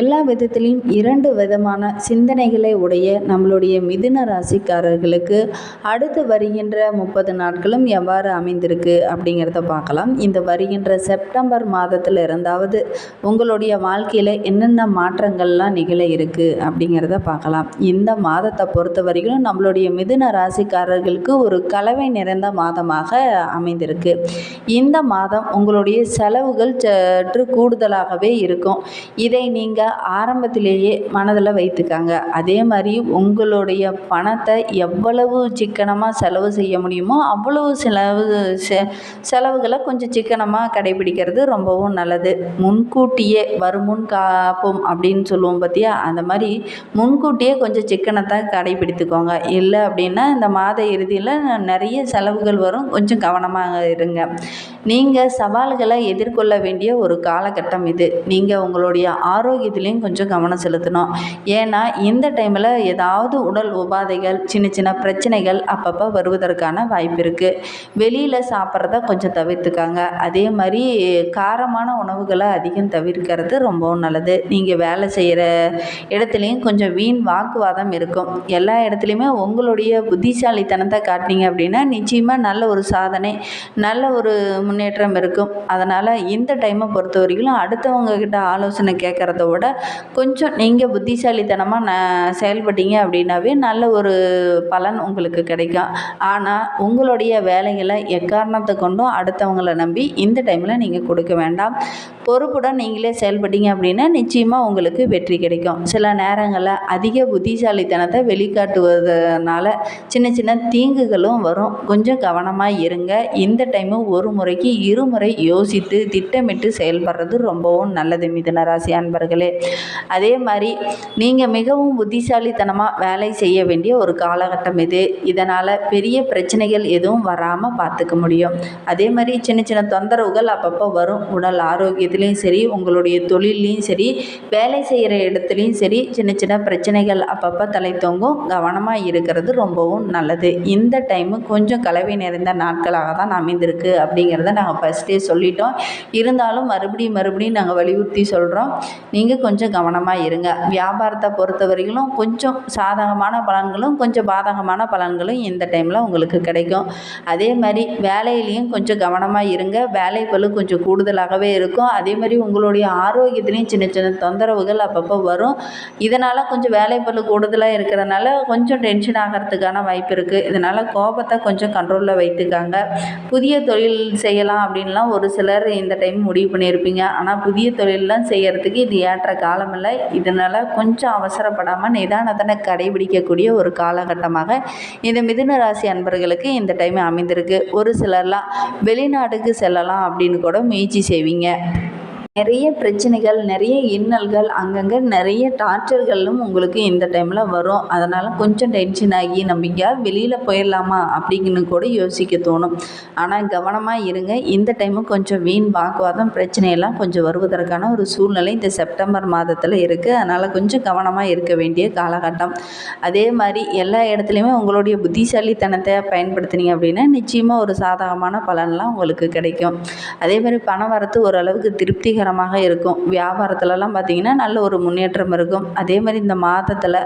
எல்லா விதத்திலையும் இரண்டு விதமான சிந்தனைகளை உடைய நம்மளுடைய மிதுன ராசிக்காரர்களுக்கு அடுத்து வருகின்ற முப்பது நாட்களும் எவ்வாறு அமைந்திருக்கு அப்படிங்கிறத பார்க்கலாம். இந்த வருகின்ற செப்டம்பர் மாதத்தில் இருந்தாவது உங்களுடைய வாழ்க்கையில் என்னென்ன மாற்றங்கள்லாம் நிகழ இருக்குது அப்படிங்கிறத பார்க்கலாம். இந்த மாதத்தை பொறுத்த வரைக்கும் நம்மளுடைய மிதுன ராசிக்காரர்களுக்கு ஒரு கலவை நிறைந்த மாதமாக அமைந்திருக்கு. இந்த மாதம் உங்களுடைய செலவுகள் சற்று கூடுதலாகவே இருக்கும். இதை நீங்கள் நீங்கள் ஆரம்பத்திலேயே மனதில் வைத்துக்காங்க. அதே மாதிரி உங்களுடைய பணத்தை எவ்வளவு சிக்கனமாக செலவு செய்ய முடியுமோ அவ்வளவு செலவு செ செலவுகளை கொஞ்சம் சிக்கனமாக கடைபிடிக்கிறது ரொம்பவும் நல்லது. முன்கூட்டியே வருமுன் காப்போம் அப்படின்னு சொல்லுவோம் பார்த்தியா அந்த மாதிரி முன்கூட்டியே கொஞ்சம் சிக்கனத்தை கடைபிடித்துக்கோங்க. இல்லை அப்படின்னா இந்த மாத இறுதியில் நிறைய செலவுகள் வரும். கொஞ்சம் கவனமாக இருங்க. நீங்கள் சவால்களை எதிர்கொள்ள வேண்டிய ஒரு காலகட்டம் இது. நீங்கள் உங்களுடைய ஆரோக்கிய ஆரோக்கியத்திலையும் கொஞ்சம் கவனம் செலுத்தணும். ஏன்னா இந்த டைமில் ஏதாவது உடல் உபாதைகள் சின்ன சின்ன பிரச்சனைகள் அப்பப்போ வருவதற்கான வாய்ப்பு இருக்குது வெளியில் சாப்பிட்றத கொஞ்சம் தவிர்த்துக்காங்க. அதே மாதிரி காரமான உணவுகளை அதிகம் தவிர்க்கிறது ரொம்பவும் நல்லது. நீங்கள் வேலை செய்கிற இடத்துலையும் கொஞ்சம் வீண் வாக்குவாதம் இருக்கும். எல்லா இடத்துலையுமே உங்களுடைய புத்திசாலித்தனத்தை காட்டினீங்க அப்படின்னா நிச்சயமாக நல்ல ஒரு சாதனை நல்ல ஒரு முன்னேற்றம் இருக்கும். அதனால் இந்த டைமை பொறுத்த வரைக்கும் அடுத்தவங்க கிட்ட ஆலோசனை கேட்குறத விட கொஞ்சம் நீங்கள் புத்திசாலித்தனமாக ந செயல்பட்டீங்க அப்படின்னாவே நல்ல ஒரு பலன் உங்களுக்கு கிடைக்கும். ஆனால் உங்களுடைய வேலைகளை எக்காரணத்தை கொண்டும் அடுத்தவங்களை நம்பி இந்த டைமில் நீங்கள் கொடுக்க வேண்டாம். பொறுப்புடன் நீங்களே செயல்பட்டீங்க அப்படின்னா நிச்சயமாக உங்களுக்கு வெற்றி கிடைக்கும். சில நேரங்களில் அதிக புத்திசாலித்தனத்தை வெளிக்காட்டுவதனால சின்ன சின்ன தீங்குகளும் வரும். கொஞ்சம் கவனமாக இருங்க. இந்த டைமு ஒரு முறைக்கு இருமுறை யோசித்து திட்டமிட்டு செயல்படுறது ரொம்பவும் நல்லது. மிதுன ராசி அன்பர்களே. அதே மாதிரி நீங்கள் மிகவும் புத்திசாலித்தனமாக வேலை செய்ய வேண்டிய ஒரு காலகட்டம் இது. இதனால் பெரிய பிரச்சனைகள் எதுவும் வராமல் பார்த்துக்க முடியும். அதே மாதிரி சின்ன சின்ன தொந்தரவுகள் அப்பப்போ வரும். உடல் ஆரோக்கியத்துலேயும் சரி உங்களுடைய தொழில்லையும் சரி வேலை செய்கிற இடத்துலையும் சரி சின்ன சின்ன பிரச்சனைகள் அப்பப்போ தலை தொங்கும் கவனமாக இருக்கிறது ரொம்பவும் நல்லது. இந்த டைமு கொஞ்சம் கலவை நிறைந்த நாட்களாக தான் அமைந்திருக்கு அப்படிங்கிறத நாங்கள் ஃபஸ்ட்டே சொல்லிட்டோம். இருந்தாலும் மறுபடியும் மறுபடியும் நாங்கள் வலியுறுத்தி சொல்கிறோம் நீங்கள் கொஞ்சம் கவனமாக இருங்க. வியாபாரத்தை பொறுத்த வரையிலும் கொஞ்சம் சாதகமான பலன்களும் கொஞ்சம் பாதகமான பலன்களும் இந்த டைமில் உங்களுக்கு கிடைக்கும். அதே மாதிரி வேலையிலையும் கொஞ்சம் கவனமாக இருங்க. வேலை பளு கொஞ்சம் கூடுதலாகவே இருக்கும். அதே மாதிரி உங்களுடைய ஆரோக்கியத்துலேயும் சின்ன சின்ன தொந்தரவுகள் அப்பப்போ வரும். இதனால் கொஞ்சம் வேலை கூடுதலாக இருக்கிறதுனால கொஞ்சம் டென்ஷன் ஆகிறதுக்கான வாய்ப்பு இருக்குது இதனால் கோபத்தை கொஞ்சம் கண்ட்ரோலில் வைத்துக்காங்க. புதிய தொழில் செய்யலாம் அப்படின்லாம் ஒரு சிலர் இந்த டைம் முடிவு பண்ணியிருப்பீங்க. ஆனால் புதிய தொழிலெலாம் செய்கிறதுக்கு இது ஏற்ற காலம் இல்லை இதனால் கொஞ்சம் அவசரப்படாமல் நிதானத்தனை கடைபிடிக்கக்கூடிய ஒரு காலகட்டமாக இந்த மிதுன ராசி அன்பர்களுக்கு இந்த டைம் அமைந்திருக்கு. ஒரு சிலர்லாம் வெளிநாட்டுக்கு செல்லலாம் அப்படின்னு கூட முயற்சி செய்வீங்க. நிறைய பிரச்சனைகள் நிறைய இன்னல்கள் அங்கங்கே நிறைய டார்ச்சர்களும் உங்களுக்கு இந்த டைமில் வரும். அதனால் கொஞ்சம் டென்ஷன் ஆகி நம்ம எங்கேயாவது வெளியில் போயிடலாமா அப்படிங்கன்னு கூட யோசிக்க தோணும். ஆனால் கவனமாக இருங்க. இந்த டைமு கொஞ்சம் வீண் வாக்குவாதம் பிரச்சனையெல்லாம் கொஞ்சம் வருவதற்கான ஒரு சூழ்நிலை இந்த செப்டம்பர் மாதத்தில் இருக்குது அதனால் கொஞ்சம் கவனமாக இருக்க வேண்டிய காலகட்டம். அதே மாதிரி எல்லா இடத்துலையுமே உங்களுடைய புத்திசாலித்தனத்தை பயன்படுத்தினீங்க அப்படின்னா நிச்சயமாக ஒரு சாதகமான பலன்லாம் உங்களுக்கு கிடைக்கும். அதே மாதிரி பண வரத்து ஓரளவுக்கு திருப்திகரமாக இருக்கும். வியாபாரத்துலலாம் பார்த்திங்கன்னா நல்ல ஒரு முன்னேற்றம் இருக்கும். அதே மாதிரி இந்த மாதத்தில்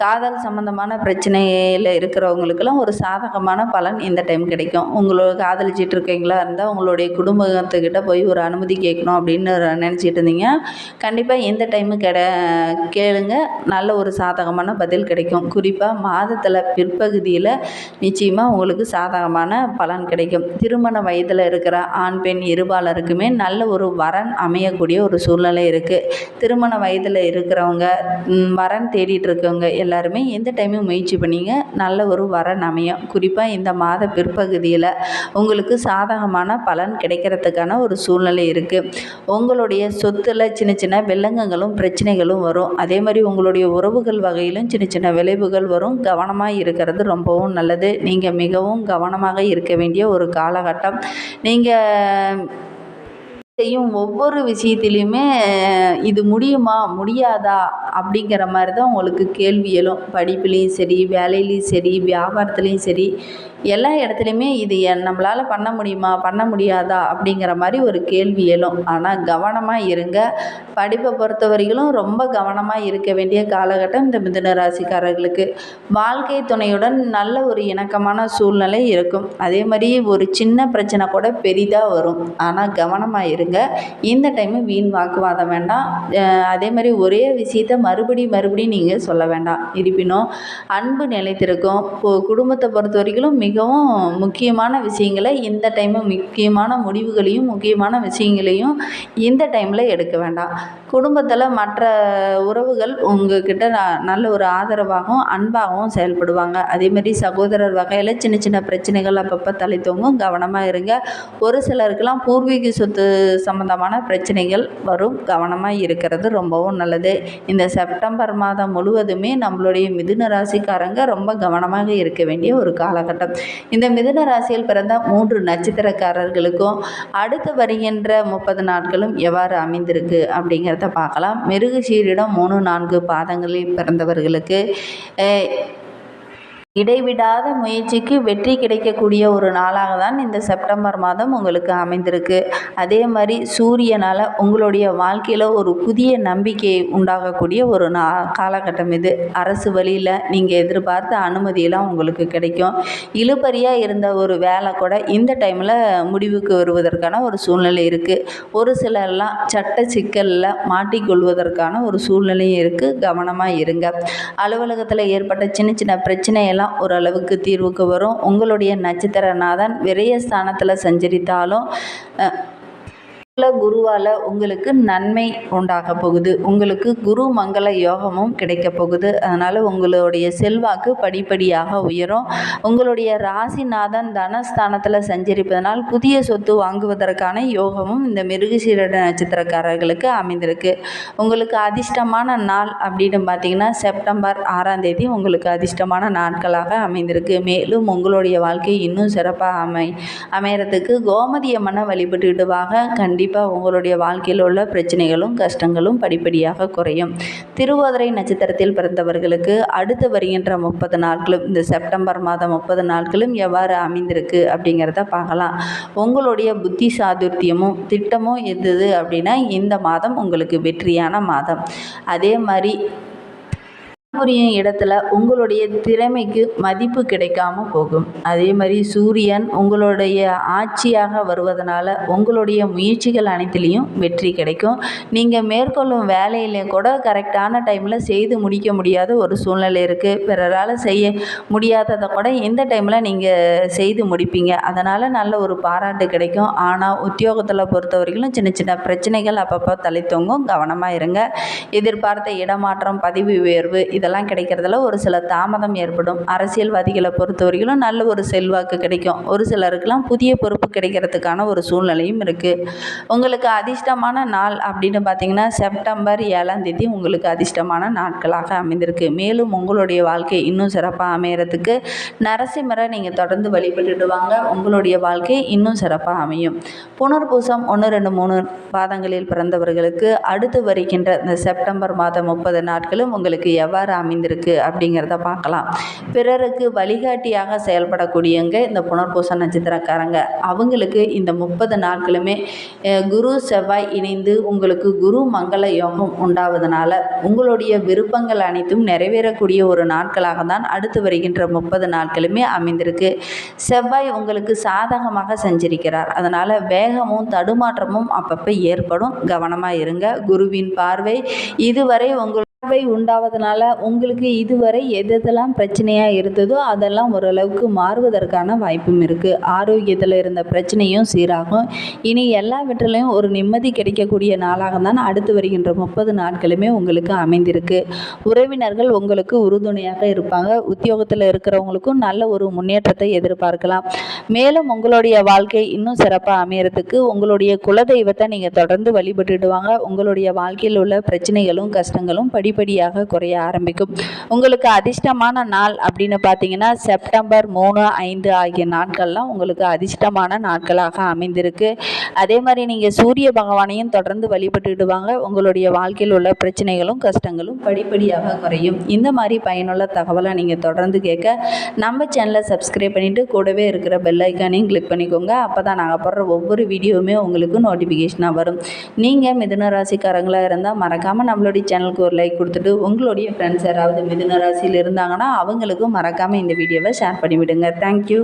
காதல் சம்மந்தமான பிரச்சனையில் இருக்கிறவங்களுக்கெல்லாம் ஒரு சாதகமான பலன் இந்த டைம் கிடைக்கும். உங்களோட காதலிச்சிட்டு இருக்கீங்களா இருந்தால் உங்களுடைய குடும்பத்துக்கிட்ட போய் ஒரு அனுமதி கேட்கணும் அப்படின்னு நினச்சிட்டு இருந்தீங்க. கண்டிப்பாக இந்த டைமு கிட கேளுங்க. நல்ல ஒரு சாதகமான பதில் கிடைக்கும். குறிப்பாக மாதத்தில் பிற்பகுதியில் நிச்சயமாக உங்களுக்கு சாதகமான பலன் கிடைக்கும். திருமண வயதில் இருக்கிற ஆண் பெண் இருபாலருக்குமே நல்ல ஒரு வரன் அமை அமையக்கூடிய ஒரு சூழ்நிலை இருக்குது திருமண வயதில் இருக்கிறவங்க வரன் தேடிட்டு இருக்கவங்க எல்லாருமே எந்த டைமும் முயற்சி பண்ணீங்க? நல்ல ஒரு வரன் அமையும். குறிப்பாக இந்த மாத பிற்பகுதியில் உங்களுக்கு சாதகமான பலன் கிடைக்கிறதுக்கான ஒரு சூழ்நிலை இருக்குது உங்களுடைய சொத்தில் சின்ன சின்ன வில்லங்கங்களும் பிரச்சனைகளும் வரும். அதே மாதிரி உங்களுடைய உறவுகள் வகையிலும் சின்ன சின்ன விளைவுகள் வரும். கவனமாக இருக்கிறது ரொம்பவும் நல்லது. நீங்கள் மிகவும் கவனமாக இருக்க வேண்டிய ஒரு காலகட்டம். நீங்கள் செய்யும் ஒவ்வொரு விஷயத்திலையுமே இது முடியுமா முடியாதா அப்படிங்கிற மாதிரி தான் உங்களுக்கு கேள்வி எழும். படிப்புலேயும் சரி வேலையிலையும் சரி வியாபாரத்துலேயும் சரி எல்லா இடத்துலையுமே இது என் நம்மளால் பண்ண முடியுமா பண்ண முடியாதா அப்படிங்கிற மாதிரி ஒரு கேள்வி எழும். ஆனால் கவனமாக இருங்க. படிப்பை பொறுத்த வரையிலும் ரொம்ப கவனமாக இருக்க வேண்டிய காலகட்டம் இந்த மிதுன ராசிக்காரர்களுக்கு. வாழ்க்கை துணையுடன் நல்ல ஒரு இணக்கமான சூழ்நிலை இருக்கும். அதே மாதிரி ஒரு சின்ன பிரச்சனை கூட பெரிதாக வரும். ஆனால் கவனமாக இருங்க. இந்த டைமு வீண் வாக்குவாதம் வேண்டாம். அதே மாதிரி ஒரே விஷயத்தை மறுபடி மறுபடியும் நீங்கள் சொல்ல வேண்டாம். இருப்பினும் அன்பு நிலைத்திருக்கும். இப்போ குடும்பத்தை பொறுத்த வரைக்கும் மிகவும் முக்கியமான விஷயங்களை இந்த டைமு முக்கியமான முடிவுகளையும் முக்கியமான விஷயங்களையும் இந்த டைமில் எடுக்க வேண்டாம். குடும்பத்தில் மற்ற உறவுகள் உங்ககிட்ட ந- நல்ல ஒரு ஆதரவாகவும் அன்பாகவும் செயல்படுவாங்க. அதேமாரி சகோதரர் வகையில் சின்ன சின்ன பிரச்சனைகள் அப்பப்போ தலை கவனமாக இருங்க. ஒரு சிலருக்கெல்லாம் பூர்வீக சொத்து சம்மந்தமான பிரச்சனைகள் வரும். கவனமாக இருக்கிறது ரொம்பவும் நல்லது. இந்த செப்டம்பர் மாதம் முழுவதுமே நம்மளுடைய மிதுன ராசிக்காரங்க ரொம்ப கவனமாக இருக்க வேண்டிய ஒரு காலகட்டம். இந்த மிதுன ராசியில் பிறந்த மூன்று நட்சத்திரக்காரர்களுக்கும் அடுத்து வருகின்ற முப்பது நாட்களும் எவ்வாறு அமைந்திருக்கு அப்படிங்கிறத பார்க்கலாம். மிருகசீரிடம் மூணு நான்கு பாதங்களில் பிறந்தவர்களுக்கு இடைவிடாத முயற்சிக்கு வெற்றி கிடைக்கக்கூடிய ஒரு நாளாக தான் இந்த செப்டம்பர் மாதம் உங்களுக்கு அமைந்திருக்கு. அதே மாதிரி சூரியனால் உங்களுடைய வாழ்க்கையில் ஒரு புதிய நம்பிக்கை உண்டாகக்கூடிய ஒரு நா காலகட்டம் இது. அரசு வழியில் நீங்கள் எதிர்பார்த்த அனுமதியெல்லாம் உங்களுக்கு கிடைக்கும். இழுபறியாக இருந்த ஒரு வேலை கூட இந்த டைமில் முடிவுக்கு வருவதற்கான ஒரு சூழ்நிலை இருக்குது ஒரு சிலர்லாம் சட்ட சிக்கலில் மாட்டிக்கொள்வதற்கான ஒரு சூழ்நிலையும் இருக்குது கவனமாக இருங்க. அலுவலகத்தில் ஏற்பட்ட சின்ன சின்ன பிரச்சனையெல்லாம் ஓரளவுக்கு தீர்வுக்கு வரும். உங்களுடைய நட்சத்திரநாதன் விரயஸ்தானத்தில் சஞ்சரித்தாலும் குருவால் உங்களுக்கு நன்மை உண்டாக போகுது. உங்களுக்கு குரு மங்கள யோகமும் கிடைக்க போகுது. அதனால் உங்களுடைய செல்வாக்கு படிப்படியாக உயரும். உங்களுடைய ராசிநாதன் தனஸ்தானத்தில் சஞ்சரிப்பதனால் புதிய சொத்து வாங்குவதற்கான யோகமும் இந்த மிருகசீர நட்சத்திரக்காரர்களுக்கு அமைந்திருக்கு. உங்களுக்கு அதிர்ஷ்டமான நாள் அப்படின்னு பார்த்தீங்கன்னா செப்டம்பர் ஆறாம் தேதி உங்களுக்கு அதிர்ஷ்டமான நாட்களாக அமைந்திருக்கு. மேலும் உங்களுடைய வாழ்க்கை இன்னும் சிறப்பாக அமை அமையறதுக்கு கோமதிய அம்மனை வழிபட்டுக்கிட்டு கண்டி கண்டிப்பாக உங்களுடைய வாழ்க்கையில் உள்ள பிரச்சனைகளும் கஷ்டங்களும் படிப்படியாக குறையும். திருவாதிரை நட்சத்திரத்தில் பிறந்தவர்களுக்கு அடுத்து வருகின்ற முப்பது நாட்களும் இந்த செப்டம்பர் மாதம் முப்பது நாட்களும் எவ்வாறு அமைந்திருக்கு அப்படிங்கிறத பார்க்கலாம். உங்களுடைய புத்தி சாதுர்த்தியமும் திட்டமும் எது அப்படின்னா இந்த மாதம் உங்களுக்கு வெற்றியான மாதம். அதே மாதிரி புரியும் இடத்துல உங்களுடைய திறமைக்கு மதிப்பு கிடைக்காம போகும். அதே மாதிரி சூரியன் உங்களுடைய ஆட்சியாக வருவதனால உங்களுடைய முயற்சிகள் அனைத்துலேயும் வெற்றி கிடைக்கும். நீங்கள் மேற்கொள்ளும் வேலையிலையும் கூட கரெக்டான டைமில் செய்து முடிக்க முடியாத ஒரு சூழ்நிலை இருக்குது பிறரால் செய்ய முடியாததை கூட இந்த டைமில் நீங்கள் செய்து முடிப்பீங்க. அதனால் நல்ல ஒரு பாராட்டு கிடைக்கும். ஆனால் உத்தியோகத்தில் பொறுத்த வரைக்கும் சின்ன சின்ன பிரச்சனைகள் அப்பப்போ தலை தொங்கும். கவனமாக இருங்க. எதிர்பார்த்த இடமாற்றம் பதிவு உயர்வு இதெல்லாம் கிடைக்கிறதுல ஒரு சில தாமதம் ஏற்படும். அரசியல்வாதிகளை பொறுத்த வரைக்கும் நல்ல ஒரு செல்வாக்கு கிடைக்கும். ஒரு சிலருக்கெல்லாம் புதிய பொறுப்பு கிடைக்கிறதுக்கான ஒரு சூழ்நிலையும் இருக்குது உங்களுக்கு அதிர்ஷ்டமான நாள் அப்படின்னு பார்த்தீங்கன்னா செப்டம்பர் ஏழாம் தேதி உங்களுக்கு அதிர்ஷ்டமான நாட்களாக அமைந்திருக்கு. மேலும் உங்களுடைய வாழ்க்கை இன்னும் சிறப்பாக அமையறதுக்கு நரசிம்மரை நீங்கள் தொடர்ந்து வழிபட்டுட்டு வாங்க உங்களுடைய வாழ்க்கை இன்னும் சிறப்பாக அமையும். புனர்பூசம் ஒன்று ரெண்டு மூணு பாதங்களில் பிறந்தவர்களுக்கு அடுத்து வருகின்ற இந்த செப்டம்பர் மாதம் முப்பது நாட்களும் உங்களுக்கு எவ்வாறு அமைந்திருக்கு அப்படிங்கிறத பார்க்கலாம். பிறருக்கு வழிகாட்டியாக செயல்படக்கூடியவங்க இந்த புனர்பூச நட்சத்திரக்காரங்க. அவங்களுக்கு இந்த முப்பது நாட்களுமே குரு செவ்வாய் இணைந்து உங்களுக்கு குரு மங்கள யோகம் உண்டாவதனால உங்களுடைய விருப்பங்கள் அனைத்தும் நிறைவேறக்கூடிய ஒரு நாட்களாக தான் அடுத்து வருகின்ற முப்பது நாட்களுமே அமைந்திருக்கு. செவ்வாய் உங்களுக்கு சாதகமாக செஞ்சிருக்கிறார். அதனால் வேகமும் தடுமாற்றமும் அப்பப்போ ஏற்படும். கவனமாக இருங்க. குருவின் பார்வை இதுவரை உங்கள் பார்வை உண்டாவதனால உங்களுக்கு இதுவரை எது எதெல்லாம் பிரச்சனையாக இருந்ததோ அதெல்லாம் ஓரளவுக்கு மாறுவதற்கான வாய்ப்பும் இருக்குது ஆரோக்கியத்தில் இருந்த பிரச்சனையும் சீராகும். இனி எல்லாவற்றிலையும் ஒரு நிம்மதி கிடைக்கக்கூடிய நாளாக தான் அடுத்து வருகின்ற முப்பது நாட்களுமே உங்களுக்கு அமைந்திருக்கு. உறவினர்கள் உங்களுக்கு உறுதுணையாக இருப்பாங்க. உத்தியோகத்தில் இருக்கிறவங்களுக்கும் நல்ல ஒரு முன்னேற்றத்தை எதிர்பார்க்கலாம். மேலும் உங்களுடைய வாழ்க்கை இன்னும் சிறப்பாக அமையறதுக்கு உங்களுடைய குலதெய்வத்தை நீங்கள் தொடர்ந்து வழிபட்டுடுவாங்க உங்களுடைய வாழ்க்கையில் உள்ள பிரச்சனைகளும் கஷ்டங்களும் படி படிப்படியாக குறைய ஆரம்பிக்கும். உங்களுக்கு அதிர்ஷ்டமான நாள் அப்படின்னு பார்த்தீங்கன்னா செப்டம்பர் மூணு ஐந்து ஆகிய நாட்கள்லாம் உங்களுக்கு அதிர்ஷ்டமான நாட்களாக அமைந்திருக்கு. அதே மாதிரி நீங்கள் சூரிய பகவானையும் தொடர்ந்து வழிபட்டுட்டு வாங்க உங்களுடைய வாழ்க்கையில் உள்ள பிரச்சனைகளும் கஷ்டங்களும் படிப்படியாக குறையும். இந்த மாதிரி பயனுள்ள தகவலை நீங்கள் தொடர்ந்து கேட்க நம்ம சேனலை சப்ஸ்கிரைப் பண்ணிவிட்டு கூடவே இருக்கிற பெல் ஐக்கானையும் கிளிக் பண்ணிக்கோங்க. அப்போ தான் நாங்கள் போடுற ஒவ்வொரு வீடியோவுமே உங்களுக்கு நோட்டிஃபிகேஷனாக வரும். நீங்கள் மிதுன ராசிக்காரங்களாக இருந்தால் மறக்காமல் நம்மளுடைய சேனலுக்கு ஒரு லைக் கொடுத்துட்டு உங்களுடைய ஃப்ரெண்ட்ஸ் யாராவது மிதுன ராசியில் இருந்தாங்கன்னா அவங்களுக்கும் மறக்காமல் இந்த வீடியோவை ஷேர் பண்ணிவிடுங்க. தேங்க்யூ